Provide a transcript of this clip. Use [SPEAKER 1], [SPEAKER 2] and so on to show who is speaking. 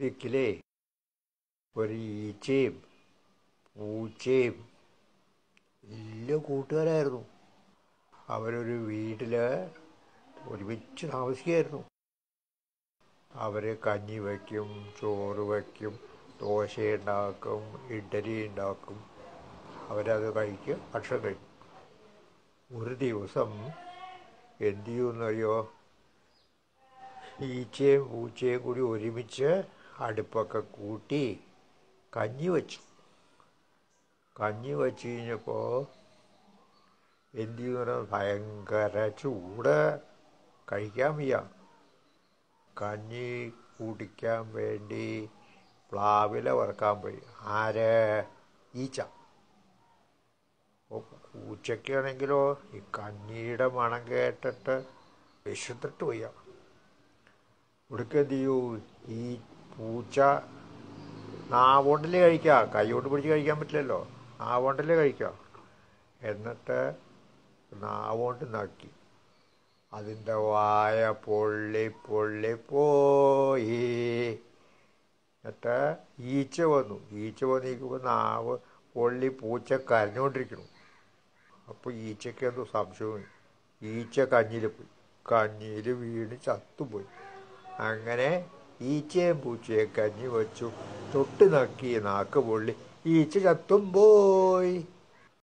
[SPEAKER 1] ദിക്കിലേ ഒരു ഈച്ചയും പൂച്ചയും വലിയ കൂട്ടുകാരായിരുന്നു. അവരൊരു വീട്ടിൽ ഒരുമിച്ച് താമസിക്കുകയായിരുന്നു അവർ കഞ്ഞി വയ്ക്കും ചോറ് വയ്ക്കും ദോശ ഉണ്ടാക്കും ഇഡലി ഉണ്ടാക്കും. അവരത് കഴിക്കും ഭക്ഷണം കഴിക്കും. ഒരു ദിവസം എന്ത് ചെയ്യുമെന്നറിയോ? ഈച്ചയും പൂച്ചയും കൂടി ഒരുമിച്ച് അടുപ്പൊക്കെ കൂട്ടി കഞ്ഞി വച്ചു. കഞ്ഞി വച്ച് കഴിഞ്ഞപ്പോൾ എന്ത് ചെയ്യുന്ന ഭയങ്കര ചൂട്. കഴിക്കാൻ വയ്യ. കഞ്ഞി കുടിക്കാൻ വേണ്ടി പ്ലാവില വറക്കാൻ പോയി. ആര്? ഈച്ച. പൂച്ചയ്ക്കാണെങ്കിലോ ഈ കഞ്ഞിയുടെ മണം കേട്ടിട്ട് വിശുദ്ധിട്ട് വയ്യ. ഇവിടേക്ക് ചെയ്യൂ? ഈ പൂച്ച നാവോണ്ടല്ലേ കഴിക്കുക? കൈകൊണ്ട് പിടിച്ച് കഴിക്കാൻ പറ്റില്ലല്ലോ. നാവോണ്ടല്ലേ കഴിക്കുക? എന്നിട്ട് നാവോണ്ട് നക്കി. അതിന്റെ വായ പൊള്ളി പൊള്ളി പോയി. എന്നിട്ട് ഈച്ച വന്നു. ഈച്ച വന്നിരിക്കുമ്പോൾ നാവ് പൊള്ളി പൂച്ച കരഞ്ഞുകൊണ്ടിരിക്കുന്നു. അപ്പോൾ ഈച്ചയ്ക്ക് എന്തോ സംശയം ഈച്ച കഞ്ഞിയിൽ പോയി. കഞ്ഞിയിൽ വീണ് ചത്തുപോയി. അങ്ങനെ ഈച്ചയും പൂച്ചയും കഞ്ഞി വച്ചു തൊട്ട് നക്കി നാക്ക് പൊള്ളി. ഈച്ച ചത്തും പോയി.